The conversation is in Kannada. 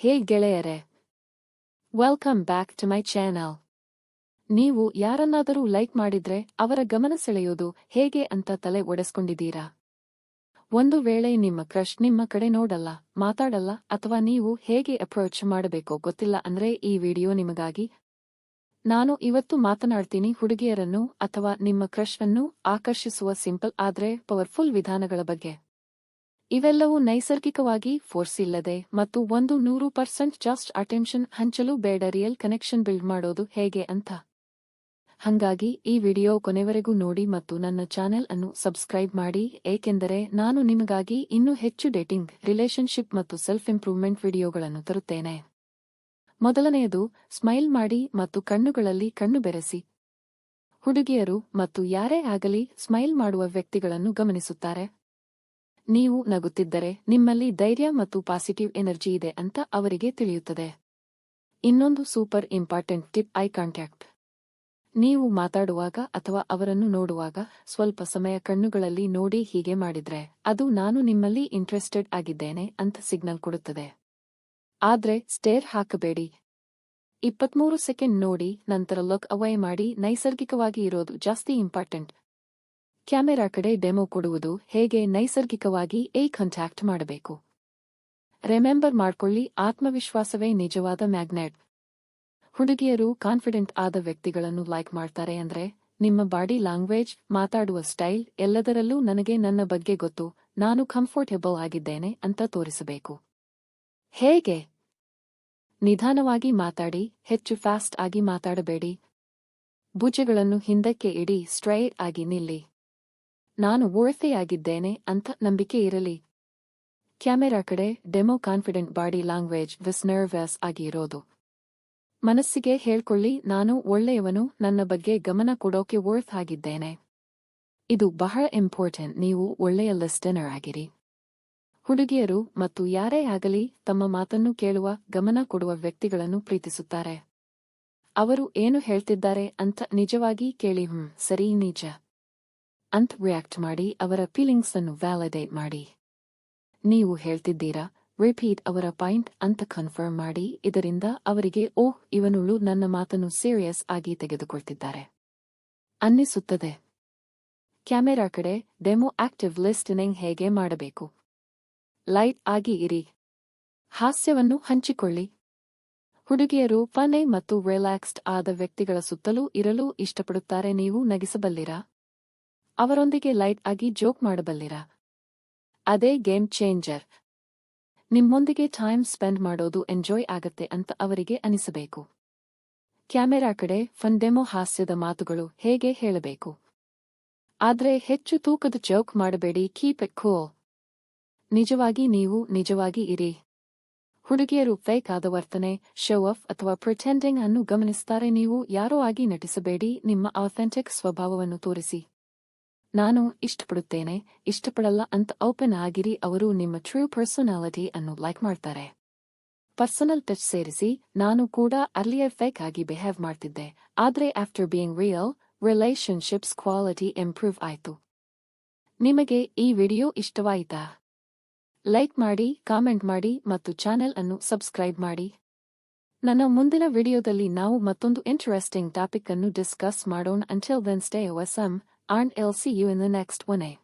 ಹೇ ಗೆಳೆಯರೆ welcome back to my channel ನೀವು ಯಾರನ್ನಾದರೂ ಲೈಕ್ ಮಾಡಿದ್ರೆ ಅವರ ಗಮನ ಸೆಳೆಯೋದು ಹೇಗೆ ಅಂತ ತಲೆ ಒಡೆಸ್ಕೊಂಡಿದ್ದೀರಾ? ಒಂದು ವೇಳೆ ನಿಮ್ಮ ಕ್ರಶ್ ನಿಮ್ಮ ಕಡೆ ನೋಡಲ್ಲ, ಮಾತಾಡಲ್ಲ ಅಥವಾ ನೀವು ಹೇಗೆ ಅಪ್ರೋಚ್ ಮಾಡಬೇಕೋ ಗೊತ್ತಿಲ್ಲ ಅಂದ್ರೆ ಈ ವಿಡಿಯೋ ನಿಮಗಾಗಿ. ನಾನು ಇವತ್ತು ಮಾತನಾಡ್ತೀನಿ ಹುಡುಗಿಯರನ್ನು ಅಥವಾ ನಿಮ್ಮ ಕ್ರಶ್ ಅನ್ನು ಆಕರ್ಷಿಸುವ ಸಿಂಪಲ್ ಆದ್ರೆ ಪವರ್ಫುಲ್ ವಿಧಾನಗಳ ಬಗ್ಗೆ. ಇವೆಲ್ಲವೂ ನೈಸರ್ಗಿಕವಾಗಿ ಫೋರ್ಸ್ ಇಲ್ಲದೆ ಮತ್ತು ಒಂದು ನೂರು ಪರ್ಸೆಂಟ್ ಜಸ್ಟ್ ಅಟೆನ್ಷನ್ ಹಂಚಲು ಬೇಡ ರಿಯಲ್ ಕನೆಕ್ಷನ್ ಬಿಲ್ಡ್ ಮಾಡೋದು ಹೇಗೆ ಅಂತ. ಹಂಗಾಗಿ ಈ ವಿಡಿಯೋ ಕೊನೆವರೆಗೂ ನೋಡಿ ಮತ್ತು ನನ್ನ ಚಾನೆಲ್ ಅನ್ನು ಸಬ್ಸ್ಕ್ರೈಬ್ ಮಾಡಿ, ಏಕೆಂದರೆ ನಾನು ನಿಮಗಾಗಿ ಇನ್ನೂ ಹೆಚ್ಚು ಡೇಟಿಂಗ್ ರಿಲೇಶನ್ಶಿಪ್ ಮತ್ತು ಸೆಲ್ಫ್ ಇಂಪ್ರೂವ್ಮೆಂಟ್ ವಿಡಿಯೋಗಳನ್ನು ತರುತ್ತೇನೆ. ಮೊದಲನೆಯದು, ಸ್ಮೈಲ್ ಮಾಡಿ ಮತ್ತು ಕಣ್ಣುಗಳಲ್ಲಿ ಕಣ್ಣು ಬೆರೆಸಿ. ಹುಡುಗಿಯರು ಮತ್ತು ಯಾರೇ ಆಗಲಿ ಸ್ಮೈಲ್ ಮಾಡುವ ವ್ಯಕ್ತಿಗಳನ್ನು ಗಮನಿಸುತ್ತಾರೆ. ನೀವು ನಗುತ್ತಿದ್ದರೆ ನಿಮ್ಮಲ್ಲಿ ಧೈರ್ಯ ಮತ್ತು ಪಾಸಿಟಿವ್ ಎನರ್ಜಿ ಇದೆ ಅಂತ ಅವರಿಗೆ ತಿಳಿಯುತ್ತದೆ. ಇನ್ನೊಂದು super important tip eye contact ನೀವು ಮಾತಾಡುವಾಗ ಅಥವಾ ಅವರನ್ನು ನೋಡುವಾಗ ಸ್ವಲ್ಪ ಸಮಯ ಕಣ್ಣುಗಳಲ್ಲಿ ನೋಡಿ ಹೀಗೆ ಮಾಡಿದ್ರೆ, ಅದು ನಾನು ನಿಮ್ಮಲ್ಲಿ ಇಂಟ್ರೆಸ್ಟೆಡ್ ಆಗಿದ್ದೇನೆ ಅಂತ ಸಿಗ್ನಲ್ ಕೊಡುತ್ತದೆ. ಆದ್ರೆ ಸ್ಟೇರ್ ಹಾಕಬೇಡಿ. ಇಪ್ಪತ್ಮೂರು ಸೆಕೆಂಡ್ ನೋಡಿ, ನಂತರ ಲುಕ್ ಅವೈ ಮಾಡಿ, ನೈಸರ್ಗಿಕವಾಗಿ ಇರೋದು ಜಾಸ್ತಿ ಇಂಪಾರ್ಟೆಂಟ್ ಕ್ಯಾಮೆರಾ ಕಡೆ ಡೆಮೋ ಕೊಡುವುದು ಹೇಗೆ ನೈಸರ್ಗಿಕವಾಗಿ ಏ ಕಾಂಟ್ಯಾಕ್ಟ್ ಮಾಡಬೇಕು? ರೆಮೆಂಬರ್ ಮಾಡ್ಕೊಳ್ಳಿ, ಆತ್ಮವಿಶ್ವಾಸವೇ ನಿಜವಾದ ಮ್ಯಾಗ್ನೆಟ್. ಹುಡುಗಿಯರು ಕಾನ್ಫಿಡೆಂಟ್ ಆದ ವ್ಯಕ್ತಿಗಳನ್ನು ಲೈಕ್ ಮಾಡ್ತಾರೆ ಅಂದ್ರೆ, ನಿಮ್ಮ ಬಾಡಿ ಲ್ಯಾಂಗ್ವೇಜ್, ಮಾತಾಡುವ ಸ್ಟೈಲ್ ಎಲ್ಲದರಲ್ಲೂ ನನಗೆ ನನ್ನ ಬಗ್ಗೆ ಗೊತ್ತು, ನಾನು ಕಂಫರ್ಟೆಬಲ್ ಆಗಿದ್ದೇನೆ ಅಂತ ತೋರಿಸಬೇಕು. ಹೇಗೆ? ನಿಧಾನವಾಗಿ ಮಾತಾಡಿ, ಹೆಚ್ಚು ಫಾಸ್ಟ್ ಆಗಿ ಮಾತಾಡಬೇಡಿ. ಭುಜಗಳನ್ನು ಹಿಂದಕ್ಕೆ ಇಡಿ, ಸ್ಟ್ರೈಟ್ ಆಗಿ ನಿಲ್ಲಿ. ನಾನು ಆಗಿದ್ದೇನೆ ಅಂತ ನಂಬಿಕೆ ಇರಲಿ. ಕ್ಯಾಮೆರಾ ಕಡೆ ಡೆಮೋ ಕಾನ್ಫಿಡೆಂಟ್ ಬಾಡಿ ಲ್ಯಾಂಗ್ವೇಜ್ ವಿಸ್ ನರ್ವಸ್ ಆಗಿ ಇರೋದು ಮನಸ್ಸಿಗೆ ಹೇಳ್ಕೊಳ್ಳಿ, ನಾನು ಒಳ್ಳೆಯವನು, ನನ್ನ ಬಗ್ಗೆ ಗಮನ ಕೊಡೋಕೆ ವರ್ತ್ ಆಗಿದ್ದೇನೆ. ಇದು ಬಹಳ ಇಂಪಾರ್ಟೆಂಟ್, ನೀವು ಒಳ್ಳೆಯ ಲಿಸ್ಟನರ್ ಆಗಿರಿ. ಹುಡುಗಿಯರು ಮತ್ತು ಯಾರೇ ಆಗಲಿ, ತಮ್ಮ ಮಾತನ್ನು ಕೇಳುವ, ಗಮನ ಕೊಡುವ ವ್ಯಕ್ತಿಗಳನ್ನು ಪ್ರೀತಿಸುತ್ತಾರೆ. ಅವರು ಏನು ಹೇಳ್ತಿದ್ದಾರೆ ಅಂತ ನಿಜವಾಗಿ ಕೇಳಿ, ಹ್ಮ್, ಸರಿ, ನಿಜ. ಅಂತ ರಿಯಾಕ್ಟ್ ಮಾಡಿ, ಅವರ ಫೀಲಿಂಗ್ಸ್ ಅನ್ನು ವ್ಯಾಲಿಡೇಟ್ ಮಾಡಿ. ನೀವು ಹೇಳ್ತಿದ್ದೀರಾ ರಿಪೀಟ್ ಅವರ ಪಾಯಿಂಟ್ ಅಂತ ಕನ್ಫರ್ಮ್ ಮಾಡಿ, ಇದರಿಂದ ಅವರಿಗೆ, ಓಹ್, ಇವನುಳು ನನ್ನ ಮಾತನ್ನು ಸೀರಿಯಸ್ ಆಗಿ ತೆಗೆದುಕೊಳ್ತಿದ್ದಾರೆ. ಅನ್ನಿಸುತ್ತದೆ. ಕ್ಯಾಮೆರಾ ಕಡೆ ಡೆಮೊ ಆಕ್ಟಿವ್ ಲಿಸ್ಟನಿಂಗ್ ಹೇಗೆ ಮಾಡಬೇಕು? ಲೈಟ್ ಆಗಿ ಇರಿ. ಹಾಸ್ಯವನ್ನು ಹಂಚಿಕೊಳ್ಳಿ. ಹುಡುಗಿಯರು ಫನೆ ಮತ್ತು ರಿಲ್ಯಾಕ್ಸ್ಡ್ ಆದ ವ್ಯಕ್ತಿಗಳ ಸುತ್ತಲೂ ಇರಲು ಇಷ್ಟಪಡುತ್ತಾರೆ, ನೀವು ನಗಿಸಬಲ್ಲಿರಾ? ಅವರೊಂದಿಗೆ ಲೈಟ್ ಆಗಿ ಜೋಕ್ ಮಾಡಬಲ್ಲಿರಾ? ಅದೇ ಗೇಮ್ ಚೇಂಜರ್. ನಿಮ್ಮೊಂದಿಗೆ ಟೈಮ್ ಸ್ಪೆಂಡ್ ಮಾಡೋದು ಎಂಜಾಯ್ ಆಗತ್ತೆ ಅಂತ ಅವರಿಗೆ ಅನಿಸಬೇಕು. ಕ್ಯಾಮೆರಾ ಕಡೆ ಫಂಡೆಮೋ ಹಾಸ್ಯದ ಮಾತುಗಳು ಹೇಗೆ ಹೇಳಬೇಕು? ಆದರೆ ಹೆಚ್ಚು ತೂಕದ ಜೋಕ್ ಮಾಡಬೇಡಿ ಕೀಪ್ ಕೂಲ್ ನಿಜವಾಗಿ ನೀವು ನಿಜವಾಗಿ ಇರಿ. ಹುಡುಗಿಯರು ಫೇಕ್ ಆದ ವರ್ತನೆ ಶೋ ಆಫ್ ಅಥವಾ ಪ್ರಿಟೆಂಡಿಂಗ್ ಅನ್ನು ಗಮನಿಸುತ್ತಾರೆ ನೀವು ಯಾರೋ ಆಗಿ ನಟಿಸಬೇಡಿ, ನಿಮ್ಮ ಅಥೆಂಟಿಕ್ ಸ್ವಭಾವವನ್ನು ತೋರಿಸಿ. ನಾನು ಇಷ್ಟಪಡುತ್ತೇನೆ, ಇಷ್ಟಪಡಲ್ಲ ಅಂತ ಓಪನ್ ಆಗಿರಿ, ಅವರು ನಿಮ್ಮ ಟ್ರೂ ಪರ್ಸನಾಲಿಟಿ ಅನ್ನು ಲೈಕ್ ಮಾಡ್ತಾರೆ. ಪರ್ಸನಲ್ ಟಚ್ ಸೇರಿಸಿ, ನಾನು ಕೂಡ ಅರ್ಲಿಯರ್ ಫೇಕ್ ಆಗಿ ಬಿಹೇವ್ ಮಾಡ್ತಿದ್ದೆ, ಆದ್ರೆ after being real relationships quality improve ಆಯ್ತು. ನಿಮಗೆ ಈ ವಿಡಿಯೋ ಇಷ್ಟವಾಯಿತಾ? ಲೈಕ್ ಮಾಡಿ ಕಾಮೆಂಟ್ ಮಾಡಿ ಮತ್ತು ಚಾನೆಲ್ ಅನ್ನು ಸಬ್ಸ್ಕ್ರೈಬ್ ಮಾಡಿ. ನನ್ನ ಮುಂದಿನ ವಿಡಿಯೋದಲ್ಲಿ ನಾವು ಮತ್ತೊಂದು ಇಂಟರೆಸ್ಟಿಂಗ್ ಟಾಪಿಕ್ ಅನ್ನು ಡಿಸ್ಕಸ್ ಮಾಡೋಣ. Until then stay Arn I'll see you in the next one. Eh?